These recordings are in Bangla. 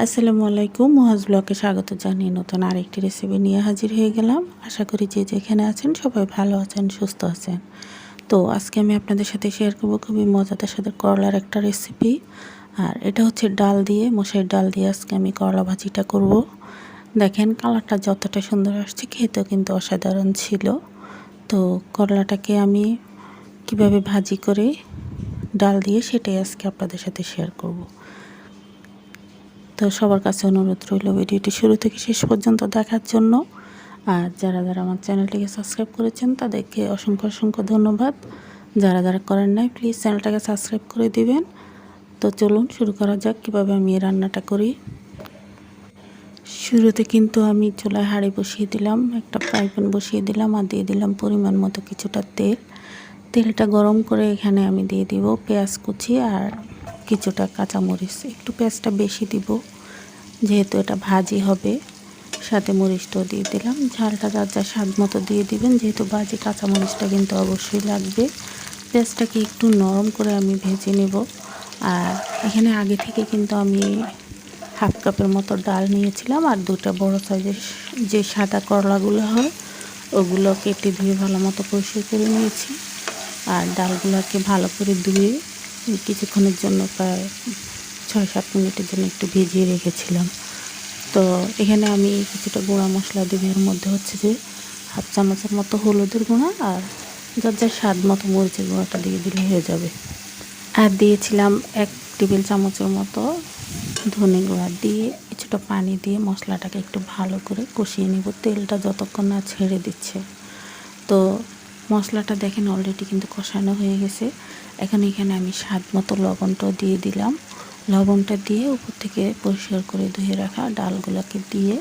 আসসালামু আলাইকুম, মহাজ ব্লকে স্বাগত জানিয়ে নতুন আরেকটি রেসিপি নিয়ে হাজির হয়ে গেলাম। আশা করি যে যেখানে আছেন সবাই ভালো আছেন, সুস্থ আছেন। তো আজকে আমি আপনাদের সাথে শেয়ার করব খুবই মজাদার সাথে করলার একটা রেসিপি আর এটা হচ্ছে ডাল দিয়ে মশাইয়ের ডাল দিয়ে আজকে আমি করলা ভাজিটা করব। দেখেন কালারটা যতটা সুন্দর আসছে, খেতেও কিন্তু অসাধারণ ছিল। তো করলাটাকে আমি কীভাবে ভাজি করে ডাল দিয়ে সেটাই আজকে আপনাদের সাথে শেয়ার করব। তো সবার কাছে অনুরোধ রইল ভিডিওটি শুরু থেকে শেষ পর্যন্ত দেখার জন্য। আর যারা যারা আমার চ্যানেলটিকে সাবস্ক্রাইব করেছেন তাদেরকে অসংখ্য অসংখ্য ধন্যবাদ। যারা যারা করেন নাই প্লিজ চ্যানেলটাকে সাবস্ক্রাইব করে দিবেন। তো চলুন শুরু করা যাক, কীভাবে আমি রান্নাটা করি। শুরুতে কিন্তু আমি চুলায় হাঁড়ি বসিয়ে দিলাম, একটা ফ্রাই প্যান বসিয়ে দিলাম আর দিয়ে দিলাম পরিমাণ মতো কিছুটা তেল। তেলটা গরম করে এখানে আমি দিয়ে দিব পেঁয়াজ কুচি আর কিছুটা কাঁচামরিচ। একটু পেঁয়াজটা বেশি দিব। যেহেতু এটা ভাজি হবে, সাথে মরিচটাও দিয়ে দিলাম। ঝালটা যার যা স্বাদ মতো দিয়ে দিবেন, যেহেতু ভাজি কাঁচা মরিচটা কিন্তু অবশ্যই লাগবে। পেঁয়াজটাকে একটু নরম করে আমি ভেজে নেব। আর এখানে আগে থেকে কিন্তু আমি হাফ কাপের মতো ডাল নিয়েছিলাম, আর দুটা বড় সাইজের যে সাদা করলাগুলো হয় ওগুলো কেটে ধুয়ে ভালো মতো পরিষ্কার করে নিয়েছি। আর ডালগুলোকে ভালো করে ধুয়ে কিছুক্ষণের জন্য প্রায় ছয় সাত মিনিটের জন্য একটু ভিজিয়ে রেখেছিলাম। তো এখানে আমি কিছুটা গুঁড়া মশলা দেবো। এর মধ্যে হচ্ছে যে হাফ চামচের মতো হলুদের গুঁড়া আর যার যার স্বাদ মতো মরিচের গুঁড়াটা দিয়ে দিলে হয়ে যাবে। আর দিয়েছিলাম এক টেবিল চামচের মতো ধনে গুঁড়া দিয়ে কিছুটা পানি দিয়ে মশলাটাকে একটু ভালো করে কষিয়ে নিব। তেলটা যতক্ষণ না ছেড়ে দিচ্ছে। তো মশলাটা দেখেন অলরেডি কিন্তু কষানো হয়ে গেছে। এখন এখানে আমি স্বাদ মতো লবণটাও দিয়ে দিলাম। লবণটা দিয়ে উপর থেকে পরিষ্কার করে ধুয়ে রাখা ডালগুলোকে দিয়ে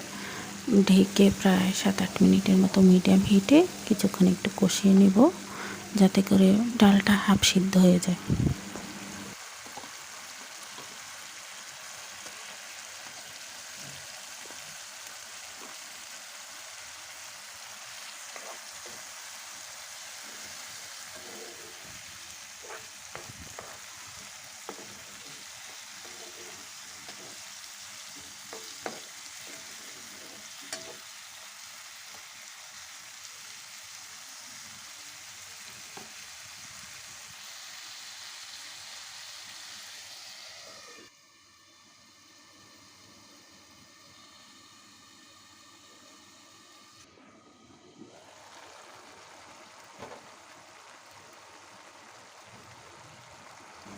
ঢেকে প্রায় সাত আট মিনিটের মতো মিডিয়াম হিটে কিছুক্ষণ একটু কষিয়ে নিব, যাতে করে ডালটা হাফ সিদ্ধ হয়ে যায়।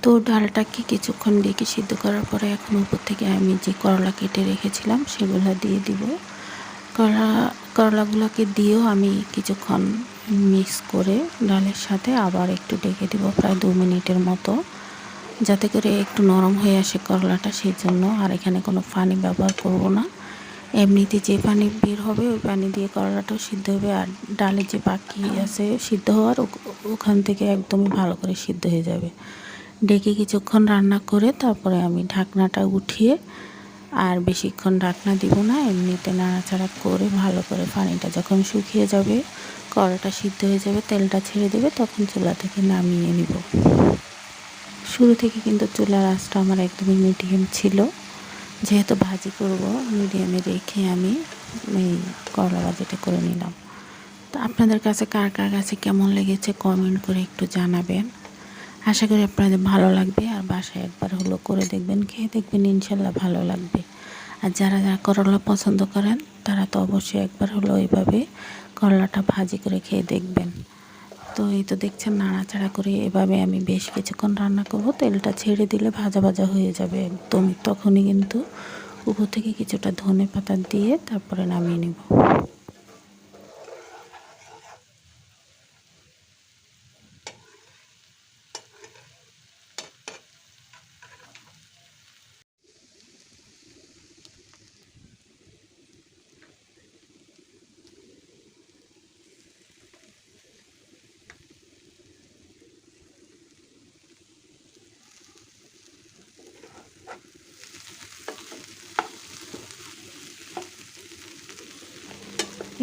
তো ডালটাকে কিছুক্ষণ ডেকে সিদ্ধ করার পরে এখন উপর থেকে আমি যে করলা কেটে রেখেছিলাম সেগুলো দিয়ে দিব। করলা, করলাগুলোকে দিয়েও আমি কিছুক্ষণ মিক্স করে ডালের সাথে আবার একটু ডেকে দিব প্রায় দু মিনিটের মতো। যাতে করে একটু নরম হয়ে আসে করলাটা, সেই জন্য আর এখানে কোনো পানি ব্যবহার করব না। এমনিতে যে পানি বের হবে, ওই পানি দিয়ে করলাটাও সিদ্ধ হবে আর ডালে যে বাকি আছে সিদ্ধ হওয়ার ওখান থেকে একদমই ভালো করে সিদ্ধ হয়ে যাবে। ডেকে কিছুক্ষণ রান্না করে তারপরে আমি ঢাকনাটা উঠিয়ে আর বেশিক্ষণ ঢাকনা দিব না, এমনিতে নাড়াচাড়া করে ভালো করে পানিটা যখন শুকিয়ে যাবে, কড়াটা সিদ্ধ হয়ে যাবে, তেলটা ছেড়ে দেবে, তখন চুলা থেকে নামিয়ে নিব। শুরু থেকে কিন্তু চুলার আঁচটা আমার একদমই মিডিয়াম ছিল। যেহেতু ভাজি করব, মিডিয়ামে রেখে আমি এই করলা ভাজিটা করে নিলাম। তো আপনাদের কাছে কার কার কাছে কেমন লেগেছে কমেন্ট করে একটু জানাবেন। আশা করি আপনাদের ভালো লাগবে আর বাসায় একবার হলো করে দেখবেন, খেয়ে দেখবেন, ইনশাল্লাহ ভালো লাগবে। আর যারা যারা করলা পছন্দ করেন, তারা তো অবশ্যই একবার হলো এইভাবে করলাটা ভাজি করে খেয়ে দেখবেন। তো এই তো দেখছেন নাড়াচাড়া করে এভাবে আমি বেশ কিছুক্ষণ রান্না করব। তেলটা ছেড়ে দিলে ভাজা ভাজা হয়ে যাবে একদম। তখনই কিন্তু উপর থেকে কিছুটা ধনে পাতা দিয়ে তারপরে নামিয়ে নেব।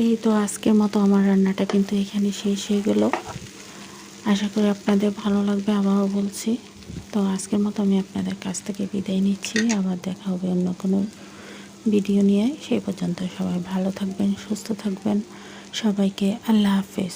এই তো আজকের মতো আমার রান্নাটা কিন্তু এখানে শেষ হয়ে গেল। আশা করি আপনাদের ভালো লাগবে আবারও বলছি। তো আজকের মতো আমি আপনাদের কাছ থেকে বিদায় নিচ্ছি। আবার দেখা হবে অন্য কোনো ভিডিও নিয়ে। সেই পর্যন্ত সবাই ভালো থাকবেন, সুস্থ থাকবেন। সবাইকে আল্লাহ হাফেজ।